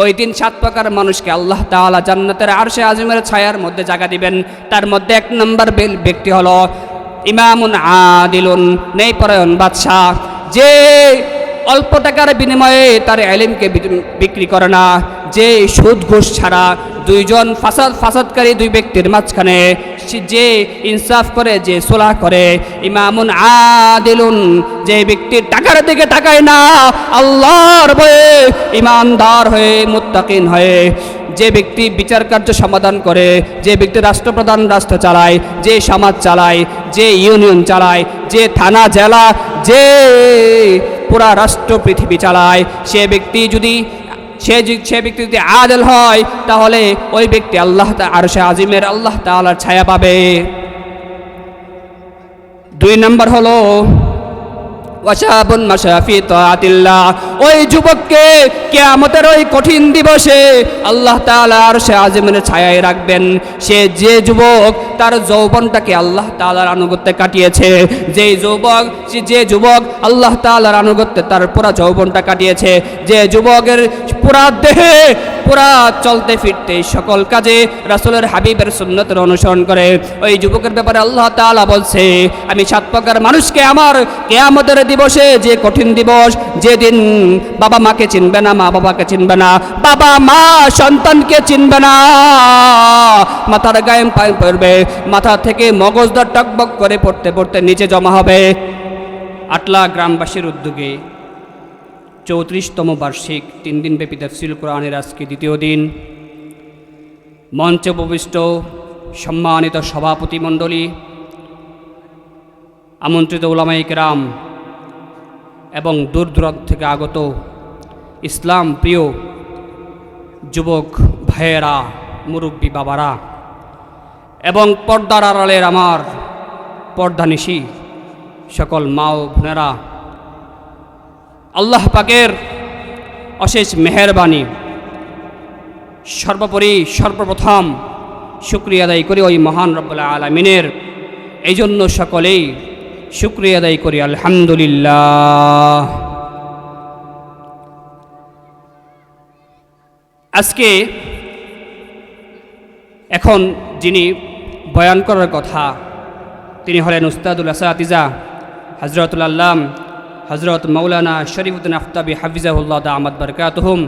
ওই দিন সাত প্রকার মানুষকে আল্লাহ তাআলা জান্নাতের আরশে আজমের ছায়ার মধ্যে জায়গা দিবেন। তার মধ্যে এক নম্বর ব্যক্তি হলো ইমামুন আদিলুন নেই নেইপরায়ণ বাদশাহ। যে অল্প টাকার বিনিময়ে তার এলিমকে বিক্রি করে না। যে সুদ ঘুষ ছাড়া দুইজন ফাসাদ, ফাসাদকারী দুই ব্যক্তির মাঝখানে যে ইনসাফ করে, যে সোলা করে। ইমামুন আদিলুন, যে ব্যক্তির টাকার দিকে তাকায় না, আল্লাহর ভয়ে ইমানদার হয়ে মুত্তাকিন হয়ে যে ব্যক্তি বিচার কার্য সমাধান করে, যে ব্যক্তি রাষ্ট্রপ্রধান রাষ্ট্র চালায়, যে সমাজ চালায়, যে ইউনিয়ন চালায়, যে থানা, জেলা, যে পুরা রাষ্ট্র, পৃথিবী চালায়, সে ব্যক্তি যদি সে সে ব্যক্তি যদি আদেল হয়, তাহলে ওই ব্যক্তি আল্লাহ আর সে আজিমের আল্লাহ তালার ছায়া পাবে। দুই নম্বর হলো ওয়াশাবুন মাশাফি তাআতিল্লাহ ওই যুবককে কিয়ামতের ওই কঠিন দিবসে আল্লাহ তাআলা আর সে আজমের ছায়ায় রাখবেন। সে যে যুবক তার যৌবনটাকে আল্লাহ তাআলার আনুগত্যে কাটিয়েছে। যে যুবক যে যুবক আল্লাহ তাআলার আনুগত্যে তার পুরা যৌবনটা কাটিয়েছে। যে যুবকের পুরা দেহে পুরা চলতে ফিরতে সকল কাজে রাসুলের হাবিবের সুন্নতের অনুসরণ করে। ওই যুবকের ব্যাপারে আল্লাহ তাআলা বলছে, আমি সাত প্রকার মানুষকে আমার কেয়ামতের দিবসে যে কঠিন দিবস যেদিন বাবা মাকে চিনবে না, মা বাবাকে চিনবে না, বাবা মা সন্তানকে চিনবে না, মাথার গায়ে পায়ে পড়বে, মাথা থেকে মগজদার টকবক করে পড়তে পড়তে নিচে জমা হবে। আটলা গ্রামবাসীর উদ্যোগে চৌত্রিশতম বার্ষিক তিন দিন ব্যাপী তফসিল কোরআনের আজকে দ্বিতীয় দিন। মঞ্চে উপবিষ্ট সম্মানিত সভাপতি মণ্ডলী, আমন্ত্রিত ওলামাই কেরাম এবং দূর দূরান্ত থেকে আগত ইসলাম প্রিয় যুবক ভাইয়েরা, মুরব্বী বাবারা এবং পর্দার আড়ালের আমার পর্দানিশী সকল মা ও বোনেরা আল্লাহ পাকের অশেষ মেহেরবানি। সর্বোপরি, সর্বপ্রথম শুক্রিয়া আদায় করি ওই মহান রব্বুল্লাহ আলমিনের। এই জন্য সকলেই শুক্রিয়া আদায় করি, আলহামদুলিল্লাহ। আজকে এখন যিনি বয়ান করার কথা, তিনি হলেন উস্তাদুল আসাতিজা হজরতুল আল্লাম হজরত মৌলানা শরীফুদ্দিন আফতাবি হাফিজাহুল্লাহ দা আহমদ বরকাতহুম।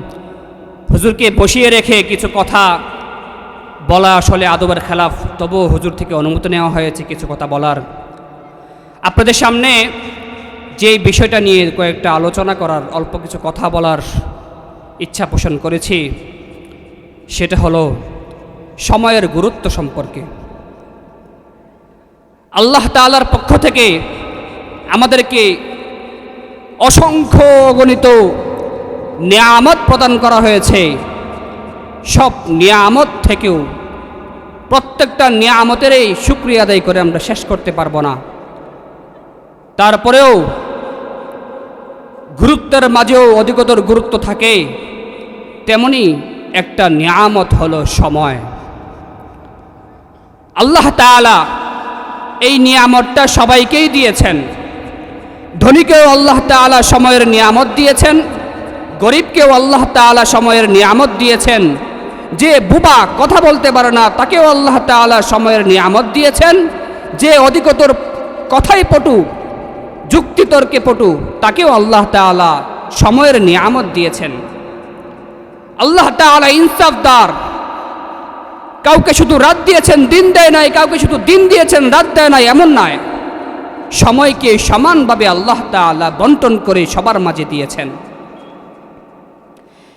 হুজুরকে বসিয়ে রেখে কিছু কথা বলা আসলে আদবের খেলাফ, তবুও হুজুর থেকে অনুমতি নেওয়া হয়েছে কিছু কথা বলার। আপনাদের সামনে যে বিষয়টা নিয়ে কয়েকটা আলোচনা করার, অল্প কিছু কথা বলার ইচ্ছা পোষণ করেছি, সেটা হলো সময়ের গুরুত্ব সম্পর্কে। আল্লাহ তাআলার পক্ষ থেকে আমাদেরকে অসংখ্য গণিত নিয়ামত প্রদান করা হয়েছে। সব নিয়ামত থেকেও প্রত্যেকটা নিয়ামতেরই শুক্রিয়া আদায় করে আমরা শেষ করতে পারব না। তারপরেও গুরুত্বের মাঝেও অধিকতর গুরুত্ব থাকে, তেমনি একটা নিয়ামত হলো সময়। আল্লাহ তাআলা এই নিয়ামতটা সবাইকেই দিয়েছেন। ধনীকেও আল্লাহ তাআলা সময়ের নিয়ামত দিয়েছেন, গরিবকেও আল্লাহ তাআলা সময়ের নিয়ামত দিয়েছেন। যে বুবা কথা বলতে পারে না, তাকেও আল্লাহ তাআলা সময়ের নিয়ামত দিয়েছেন। যে অধিকতর কথাই পটু, যুক্তিতর্কে পটু, তাকেও আল্লাহ তাআলা সময়ের নিয়ামত দিয়েছেন। আল্লাহ তাআলা ইনসাফদার কাউকে শুধু রাত দিয়েছেন, দিন দেয় নাই, কাউকে শুধু দিন দিয়েছেন, রাত দেয় নাই, এমন নয়। সময়কে সমানভাবে আল্লাহ তাআলা বন্টন করে সবার মাঝে দিয়েছেন।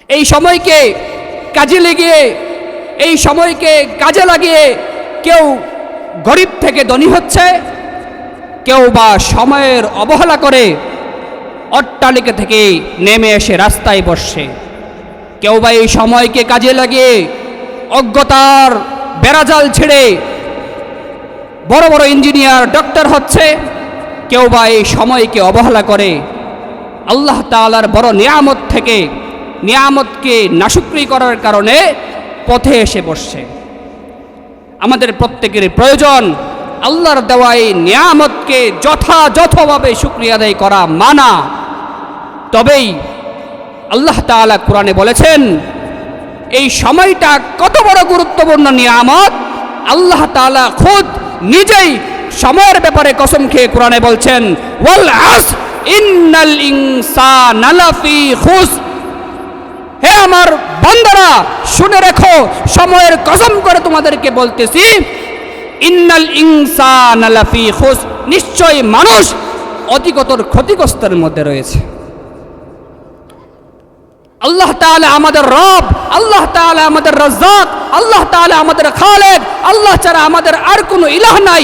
এই সময়কে কাজে লেগিয়ে, এই সময়কে কাজে লাগিয়ে কেউ গরিব থেকে ধনী হচ্ছে, কেউ বা সময়ের অবহেলা করে অট্টালিকা থেকে নেমে এসে রাস্তায় বসছে কেউ বা এই সময়কে কাজে লাগিয়ে অজ্ঞতার বেড়াজাল ছেড়ে বড় বড় ইঞ্জিনিয়ার, ডক্টর হচ্ছে কেউ বা এই সময়কে অবহেলা করে, আল্লাহ তাআলার বড় নিয়ামত থেকে, নিয়ামতকে নাশুক্রি করার কারণে পথে এসে বসছে। আমাদের প্রত্যেকের প্রয়োজন আল্লাহর দেওয়া এই নিয়ামতকে যথাযথভাবে শুক্রিয়া আদায় করা, মানা। তবেই আল্লাহ তাআলা কোরআনে বলেছেন, এই সময়টা কত বড় গুরুত্বপূর্ণ নিয়ামত, আল্লাহ তাআলা খুদ নিজেই সময়ের ব্যাপারে কসম খেয়ে কোরআনে বলছেন, ওয়াল আস ইন্নাল ইনসানা লাফি হে আমার বান্দারা, শুনে রেখো, সময়ের কসম করে তোমাদেরকে বলতেছি, ইন্নাল ইনসানা লাফি খুস নিশ্চয়ই মানুষ অধিকতর ক্ষতিগ্রস্তের মধ্যে রয়েছে। আল্লাহ তাআলা আমাদের রব, আল্লাহ তাআলা আমাদের রাজ্জাক, আল্লাহ তাআলা আমাদের খালেক, আল্লাহ ছাড়া আমাদের আর কোনো ইলাহ নাই।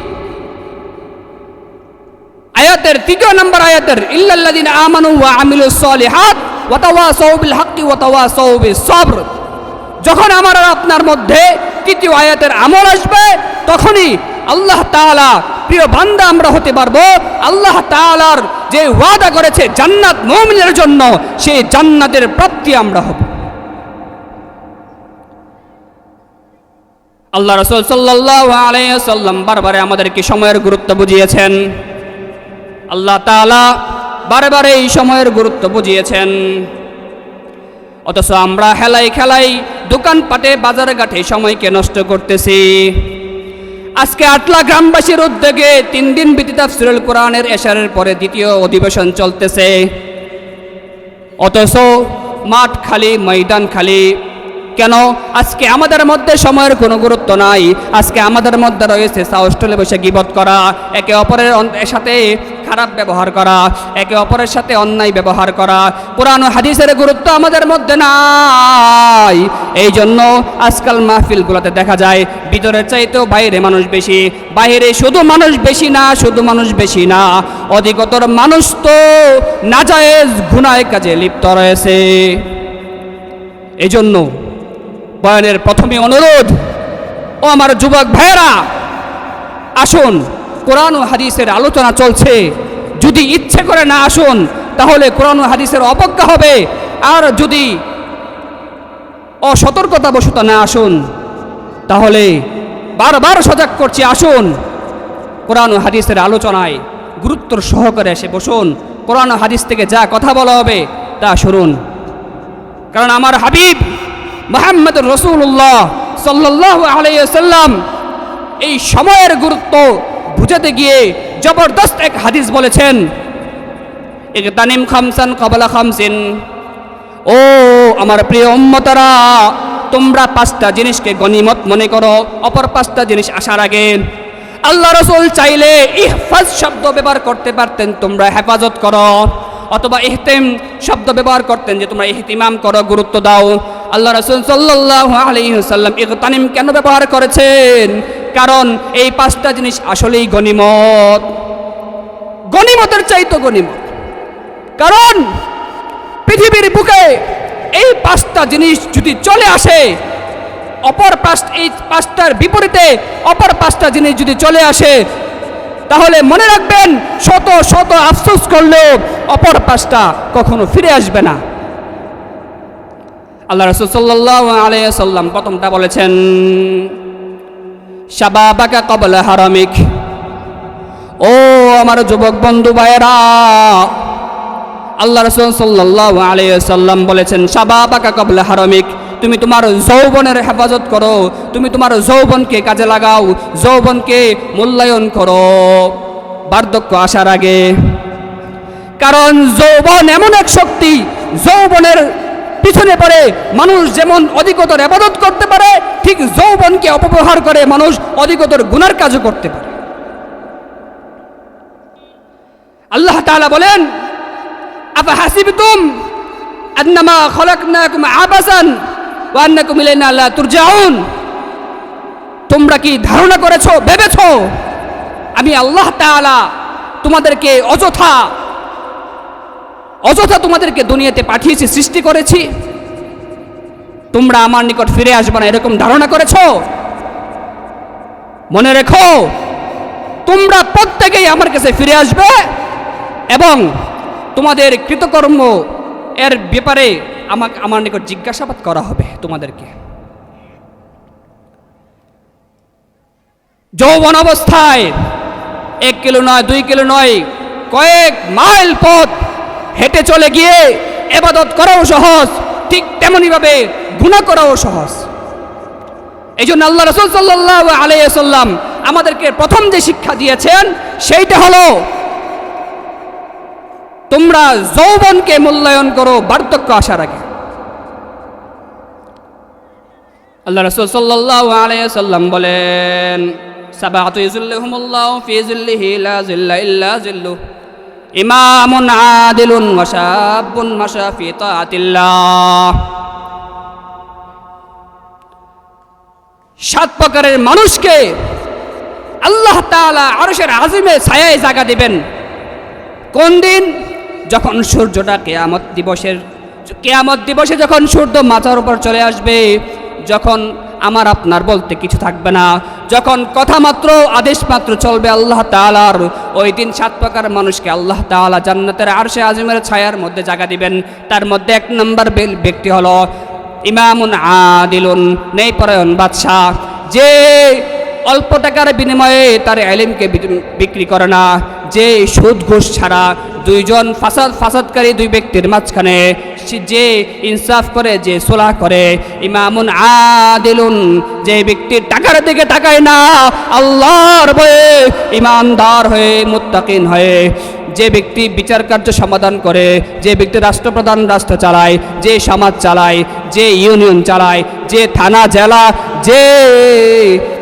আয়াতের তৃতীয় নম্বর আয়াতের, ইল্লাল্লাযিন আমানু ওয়া আমিলুস সালিহাত ওয়া তাওয়াসাউ বিল হাক্কি ওয়া তাওয়াসাউ বিস সবর যখন আমার আর আপনার মধ্যে তৃতীয় আয়াতের আমল আসবে, তখনই আল্লাহ তাআলা, প্রিয় বান্দা, আমরা হতে পারব আল্লাহ তাআলার যে ওয়াদা করেছে জান্নাত মুমিনের জন্য, সেই জান্নাতের প্রাপ্তি আমরা হব। আল্লাহ রসুল সাল্লাহ আলাইসাল্লাম বারবারে আমাদেরকে সময়ের গুরুত্ব বুঝিয়েছেন। আল্লাহ তাআলা বারে বারে এই সময়ের গুরুত্ব বুঝিয়েছেন। অথচ আমরা হেলাই খেলাই দোকানপাটে বাজারে ঘাটে সময়কে নষ্ট করতেছি। আজকে আটলা গ্রামবাসীর উদ্যোগে তিন দিন ব্যতীত তাফসিরুল কোরআনের এশারের পরে দ্বিতীয় অধিবেশন চলতেছে। অথচ মাঠ খালি, ময়দান খালি কেন? আজকে আমাদের মধ্যে সময়ের কোনো গুরুত্ব নাই। আজকে আমাদের মধ্যে রয়েছে সাহস্টলে বসে গিবত করা, একে অপরের সাথে খারাপ ব্যবহার করা, একে অপরের সাথে অন্যায় ব্যবহার করা। পুরানো হাদিসের গুরুত্ব আমাদের মধ্যে নাই। এই জন্য আজকাল মাহফিলগুলোতে দেখা যায়, ভিতরের চাইতেও বাইরে মানুষ বেশি, বাইরে শুধু মানুষ বেশি না, শুধু মানুষ বেশি না। অধিকতর মানুষ তো নাজায়েজ, গুনায় কাজে লিপ্ত রয়েছে। এজন্য বয়ানের প্রথমে অনুরোধ। ও আমার যুবক ভাইয়েরা, আসুন, কোরআন ও হাদিসের আলোচনা চলছে। যদি ইচ্ছে করে না আসুন, তাহলে কোরআন ও হাদিসের অপজ্ঞা হবে। আর যদি অসতর্কতাবশত না আসুন, তাহলে বারবার সজাগ করছি, আসুন। কোরআন ও হাদিসের আলোচনায় গুরুত্ব সহকারে এসে বসুন। কোরআন হাদিস থেকে যা কথা বলা হবে, তা শুনুন। কারণ আমার হাবিব মোহাম্মদ রসুল্লাহ সাল্লাহ আলাইসাল্লাম এই সময়ের গুরুত্ব বুঝাতে গিয়ে জবরদস্ত এক হাদিস বলেছেন তানিম খামসান কবলা খামসিন। ও আমার প্রিয় উম্মতারা, তোমরা পাঁচটা জিনিসকে গনিমত মনে করো, অপর পাঁচটা জিনিস আসার আগে আল্লাহ রসুল চাইলে ইহফাজ শব্দ ব্যবহার করতে পারতেন, তোমরা হেফাজত করো। অথবা ইহতেম শব্দ ব্যবহার করতেন যে তোমরা ইহতিমাম করো, গুরুত্ব দাও। আল্লাহ রসুল সাল্লাহ আলহিহাল্লাম ইহতানিম কেন ব্যবহার করেছেন? কারণ এই পাঁচটা জিনিস আসলেই গনিমত গনিমতের চাইতো গনিমত কারণ পৃথিবীর বুকে এই পাঁচটা জিনিস যদি চলে আসে, অপর পাঁচ এই পাঁচটার বিপরীতে অপর পাঁচটা জিনিস যদি চলে আসে, তাহলে মনে রাখবেন শত শত আফসোস করলেও অপর পাঁচটা কখনো ফিরে আসবে না। আল্লাহ রসুল সাল্লাহ আলাইসাল্লাম প্রথমটা বলেছেন, শাবাবাকা কবল হারামিক। ও আমার যুবক বন্ধু ভাইয়েরা, আল্লাহ রসুল সাল্লাহ আলাইসাল্লাম বলেছেন, শাবাবাকা কবল হারামিক। তুমি তোমার যৌবনের হেফাজত করো, তুমি তোমার যৌবনকে কাজে লাগাও, যৌবনকে মূল্যায়ন করো। বার্ধক্য আসার আগে, কারণ যৌবন এমন এক শক্তি, যৌবনের পিছনে পড়ে মানুষ যেমন অধিকতর আবাদত করতে পারে, ঠিক যৌবনকে অপব্যবহার করে মানুষ অধিকতর গুনার কাজও করতে পারে। আল্লাহ তাআলা বলেন আফা হাসিবতুম আন্নামা খলাকনাকুম আবাসান ওয়া আন্নাকুম ইলাইনা লা তুরজাউন। তোমরা কি ধারণা করেছ, ভেবেছো? আমি আল্লাহ তাআলা তোমাদেরকে অযথা অযথা তোমাদেরকে দুনিয়াতে পাঠিয়েছি, সৃষ্টি করেছি। তোমরা আমার নিকট ফিরে আসবে না, এরকম ধারণা করেছ? মনে রেখো, তোমরা প্রত্যেকেই আমার কাছে ফিরে আসবে এবং তোমাদের কৃতকর্ম এর ব্যাপারে আমাকে, আমার নিকট জিজ্ঞাসাবাদ করা হবে তোমাদেরকে। যৌবন অবস্থায় এক কিলো নয়, দুই কিলো নয়, কয়েক মাইল পথ হেঁটে চলে গিয়ে এবাদত করাও সহজ, ঠিক তেমনইভাবে গুণা করাও সহজ। এই জন্য আল্লাহ রসুল সাল্লাহ আলাইসাল্লাম আমাদেরকে প্রথম যে শিক্ষা দিয়েছেন, সেইটা হলো তোমরা যৌবনকে মূল্যায়ন করো বার্ধক্য আসার আগে। আল্লাহ রসুল সাল্লাহ আলাইসাল্লাম বলেন সাবাহাতু ইমামুন আদিলুন ওয়া শাবুন মাশা তাআতিল্লাহ সাত প্রকারের মানুষকে আল্লাহ তাআলা আরশের আজিমে ছায়ায় জায়গা দিবেন। কোন দিন? যখন সূর্যটা কেয়ামত দিবসের, কেয়ামত দিবসে যখন সূর্য মাথার উপর চলে আসবে, যখন আমার আপনার বলতে কিছু থাকবে না। যখন কথা মাত্র আদেশ মাত্র চলবে আল্লাহ তালার ওই দিন সাত প্রকার মানুষকে আল্লাহ তালা জান্নাতের আরশে আজমের ছায়ার মধ্যে জায়গা দিবেন। তার মধ্যে এক নম্বর ব্যক্তি হলো ইমামুন আদিলুন নেই পরায়ণ বাদশাহ। যে অল্প টাকার বিনিময়ে তার এলিমকে বিক্রি- করে না। যে সুদ ঘুষ ছাড়া দুইজন ফাসাদ, ফাসাদকারী দুই ব্যক্তির মাঝখানে যে ইনসাফ করে, যে সোলাহ করে, ইমামুন আদিলুন, যে ব্যক্তির টাকার দিকে তাকায় না, আল্লাহর বয়ে ইমানদার হয়ে মুত্তাকিন হয়ে যে ব্যক্তি বিচার কার্য সমাধান করে, যে ব্যক্তি রাষ্ট্রপ্রধান রাষ্ট্র চালায়, যে সমাজ চালায়, যে ইউনিয়ন চালায়, যে থানা, জেলা, যে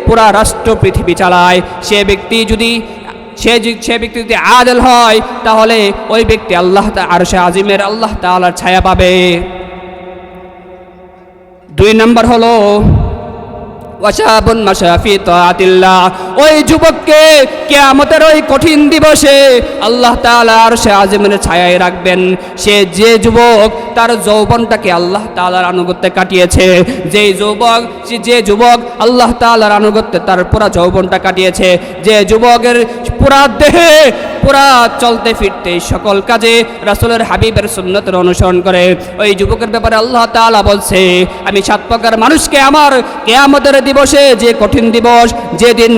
পুরা রাষ্ট্র পৃথিবী চালায়। সে ব্যক্তি যদি, সে সে ব্যক্তি যদি আদেল হয়, তাহলে ওই ব্যক্তি আল্লাহ আর সে আজিমের আল্লাহ তালার ছায়া পাবে। দুই নম্বর হলো ওয়াশাবুন মাশাফি তাআতিল্লাহ। ওই যুবককে কিয়ামতের ওই কঠিন দিবসে আল্লাহ তাআলা সে আজমের ছায়ায় রাখবেন। সে যে যুবক তার যৌবনটাকে আল্লাহ তাআলার আনুগত্যে কাটিয়েছে। যে যুবক যে যুবক আল্লাহ তাআলার আনুগত্যে তার পুরা যৌবনটা কাটিয়েছে। যে যুবকের পুরা দেহে, পুরা চলতে ফিরতে সকল কাজে রাসূলের হাবিবের সুন্নতের অনুসরণ করে। ওই যুবকের ব্যাপারে আল্লাহ তাআলা বলছে, আমি সাত প্রকার মানুষকে আমার কেয়ামতের দিবসে, যে কঠিন দিবস, যেদিন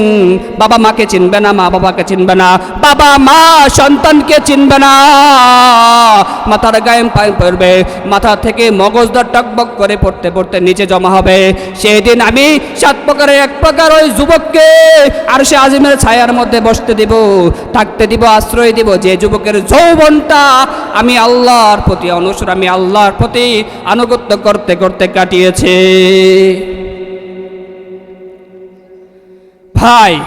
বাবা মাকে চিনবে না, মা বাবাকে চিনবে না, বাবা মা সন্তানকে চিনবে না। মাথার গায়ে পায়ে পড়বে, মাথা থেকে মগজদার টকবক করে পড়তে পড়তে নিচে জমা হবে। সেই দিন আমি সাত প্রকারের, এক প্রকার ওই যুবককে আর সে আজিমের ছায়ার মধ্যে বসতে দিব, থাকতে দিব, আশ্রয় দিব, যে যুবকের যৌবনটা আমি আল্লাহর প্রতি অনুসর, আমি আল্লাহর প্রতি আনুগত্য করতে করতে কাটিয়েছে। ভাই।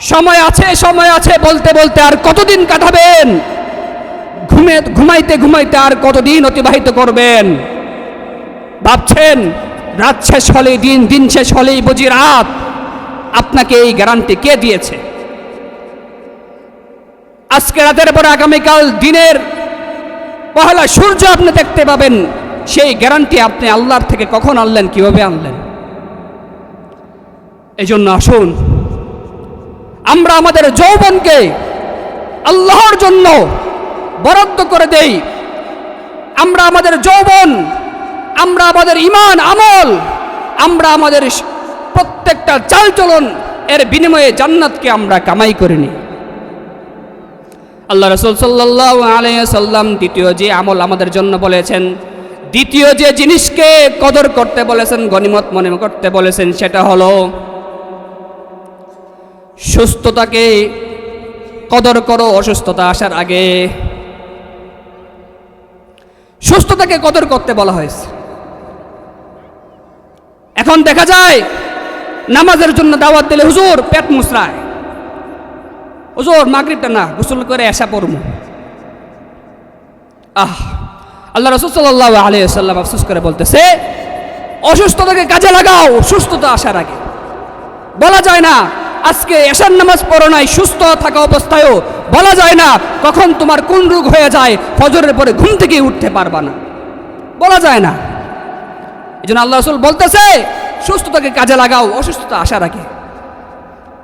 সময় আছে সময় আছে বলতে বলতে আর কতদিন কাটাবেন? ঘুমে, ঘুমাইতে ঘুমাইতে আর কতদিন অতিবাহিত করবেন? ভাবছেন, রাত শেষ হলেই, দিন দিন শেষ হলেই বুঝি রাত? আপনাকে এই গ্যারান্টি কে দিয়েছে? আজকে রাতের পর আগামীকাল দিনের পহলা সূর্য আপনি দেখতে পাবেন। সেই গ্যারান্টি আপনি আল্লাহর থেকে কখন আনলেন, কীভাবে আনলেন? এই জন্য আসুন। আমরা আমাদের যৌবনকে আল্লাহর জন্য বরাদ্দ করে দেই। আমরা আমাদের যৌবন, আমরা আমাদের ইমান আমল, আমরা আমাদের প্রত্যেকটা চালচলন এর বিনিময়ে জান্নাতকে আমরা কামাই করে নিই। আল্লাহ রসুল সাল্লাহ আলাইসাল্লাম দ্বিতীয় যে আমল আমাদের জন্য বলেছেন, দ্বিতীয় যে জিনিসকে কদর করতে বলেছেন, গনিমত মনে করতে বলেছেন, সেটা হলো সুস্থতাকে কদর করো অসুস্থতা আসার আগে। সুস্থতাকে কদর করতে বলা হয়েছে। এখন দেখা যায়, নামাজের জন্য দাওয়াত দিলে হুজুর পেট মুসরায় হুজুর, মাগরিবটা না, গোসল করে এসা পড়মু আহ, আল্লাহ রসুল সাল্লাহ আলিয়াল্লাম আফসোস করে বলতেছে, অসুস্থতাকে কাজে লাগাও, সুস্থতা আসার আগে। বলা যায় না আজকে এশার নামাজ পড়ো নাই, সুস্থ থাকা অবস্থায়ও বলা যায় না কখন তোমার কোন রোগ হয়ে যায়, ফজরের পরে ঘুম থেকে উঠতে পারবা না। বলা যায় না। এই জন্য আল্লাহ রসুল বলতেছে, সুস্থতাকে কাজে লাগাও, অসুস্থতা আসার আগে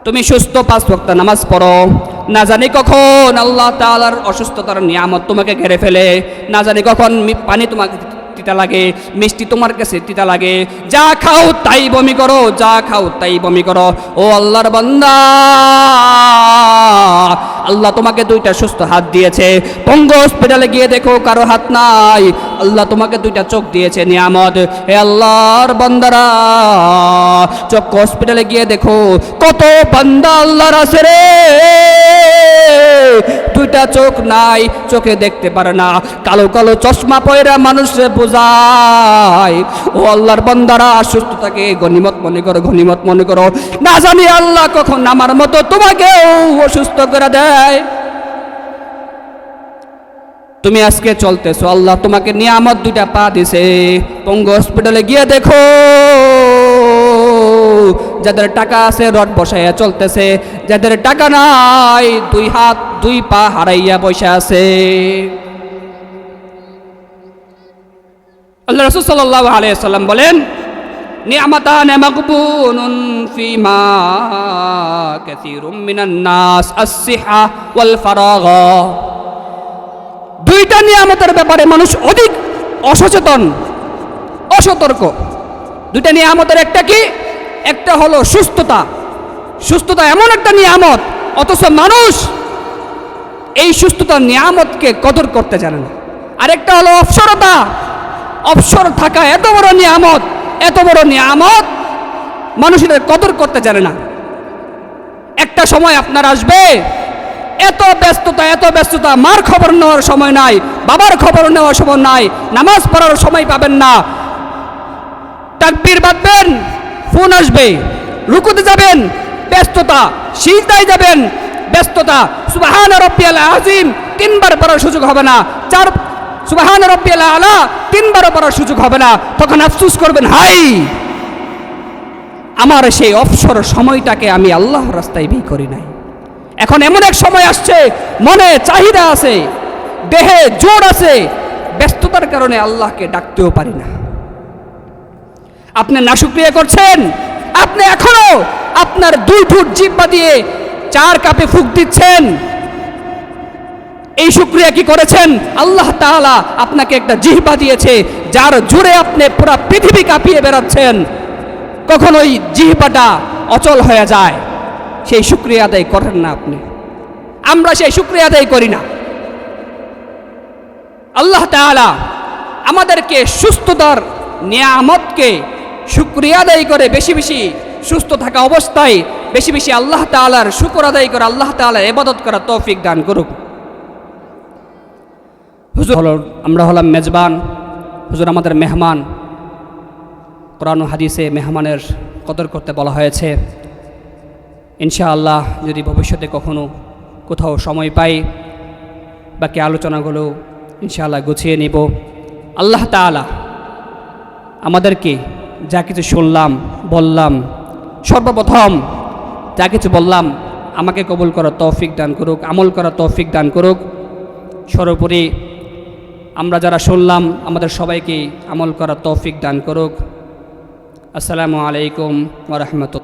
তুমি সুস্থ পাঁচ ওয়াক্ত নামাজ পড়ো, না জানি কখন আল্লাহ তাআলার অসুস্থতার নিয়ামত তোমাকে ঘেরে ফেলে, না জানি কখন পানি তোমাকে তিতা লাগে, মিষ্টি তোমার কাছে তিতা লাগে। যা খাও তাই বমি করো, যা খাও তাই বমি করো। ও আল্লাহর বান্দা আল্লাহ তোমাকে দুইটা সুস্থ হাত দিয়েছে। পঙ্গ হসপিটালে গিয়ে দেখো কারও হাত নাই। আল্লাহ তোমাকে দুইটা চোখ দিয়েছে, নিয়ামত। হে আল্লাহর বান্দারা, চক্ষু হসপিটালে গিয়ে দেখো কত বান্দা আল্লাহর আছে রে। দুইটা চোখ নাই, চোখে দেখতে পারে না। কালো কালো চশমা পয়রা মানুষে বোঝায়। ও আল্লাহর বান্দারা, সুস্থতাকে গনিমত মনে করো গনিমত মনে করো। না জানি আল্লাহ কখন আমার মতো তোমাকেও অসুস্থ করে দেয়। তুমি আজকে চলতেছো, আল্লাহ তোমাকে নিয়ামত দুইটা পা দিছে। পঙ্গু হসপিটালে গিয়ে দেখো, যাদের টাকা আছে রড বসাইয়া চলতেছে, যাদের টাকা নাই, দুই হাত, দুই পা হারাইয়া বসে আছে। আল্লাহ রসুল সাল্লাহ আলিয়াল্লাম বলেন ফিমা নাস দুইটা নিয়ামতের ব্যাপারে মানুষ অধিক অসচেতন, অসতর্ক। দুইটা নিয়ামতের একটা কি? একটা হলো সুস্থতা। সুস্থতা এমন একটা নিয়ামত, অথচ মানুষ এই সুস্থতার নিয়ামতকে কদর করতে জানে না। আরেকটা হলো অবসরতা। অবসর থাকা এত বড় নিয়ামত এত বড় নিয়ামত মানুষের কদর করতে জানে না। একটা সময় আপনার আসবে, এত ব্যস্ততা এত ব্যস্ততা, মার খবর নেওয়ার সময় নাই, বাবার খবর নেওয়ার সময় নাই, নামাজ পড়ার সময় পাবেন না। তাকবীর বাঁধবেন ফোন আসবে, রুকুতে যাবেন, ব্যস্ততা সিজদায় যাবেন, ব্যস্ততা, সুবাহান রব্বিয়াল আজিম তিনবার পড়ার সুযোগ হবে না, চার সুবাহান রব্বিয়াল আলা, তিনবারও পড়ার সুযোগ হবে না। তখন আফসুস করবেন, হাই! আমার সেই অবসর সময়টাকে আমি আল্লাহ রাস্তায় ব্যয় করি নাই। এখন এমন এক সময় আসছে, মনে চাহিদা আছে, দেহে জোর আছে, ব্যস্ততার কারণে আল্লাহকে ডাকতেও পারি না। আপনি নাশুক্রিয়া করছেন, আপনি এখনও আপনার দুই ফুট জিব্বা দিয়ে চার কাপে ফুক দিচ্ছেন শুক্রিয়া কি করেছেন? আল্লাহ তাআলা আপনাকে একটা জিহ্বা দিয়েছে, যার জুড়ে আপনি পুরো পৃথিবী কাঁপিয়ে বেড়াচ্ছেন। কখন ওই জিহ্বাটা অচল হয়ে যায়। সেই শুক্রিয়া আদায় করেন না আপনি। আমরা সেই শুক্রিয়া আদায় করি না। আল্লাহ তাআলা আমাদেরকে সুস্থতার নিয়ামতকে শুক্রিয়া আদায় করে বেশি বেশি সুস্থ থাকা অবস্থায় বেশি বেশি আল্লাহ তাআলার শুকর আদায় করে আল্লাহ তাআলার এবাদত করার তৌফিক দান করুক। হুজুর, হল আমরা হলাম মেজবান, হুজুর আমাদের মেহমান। কোরআন হাদিসে মেহমানের কদর করতে বলা হয়েছে। ইনশাআল্লাহ যদি ভবিষ্যতে কখনো কোথাও সময় পাই, বাকি আলোচনাগুলো ইনশাআল্লাহ গুছিয়ে নিব। আল্লাহ তাআলা আমাদেরকে যা কিছু শুনলাম, বললাম, সর্বপ্রথম যা কিছু বললাম, আমাকে কবুল করার তৌফিক দান করুক, আমল করার তৌফিক দান করুক। সর্বোপরি আমরা যারা শুনলাম আমাদের সবাইকে আমল করার তৌফিক দান করুক। আসসালামু আলাইকুম ওরহমতুল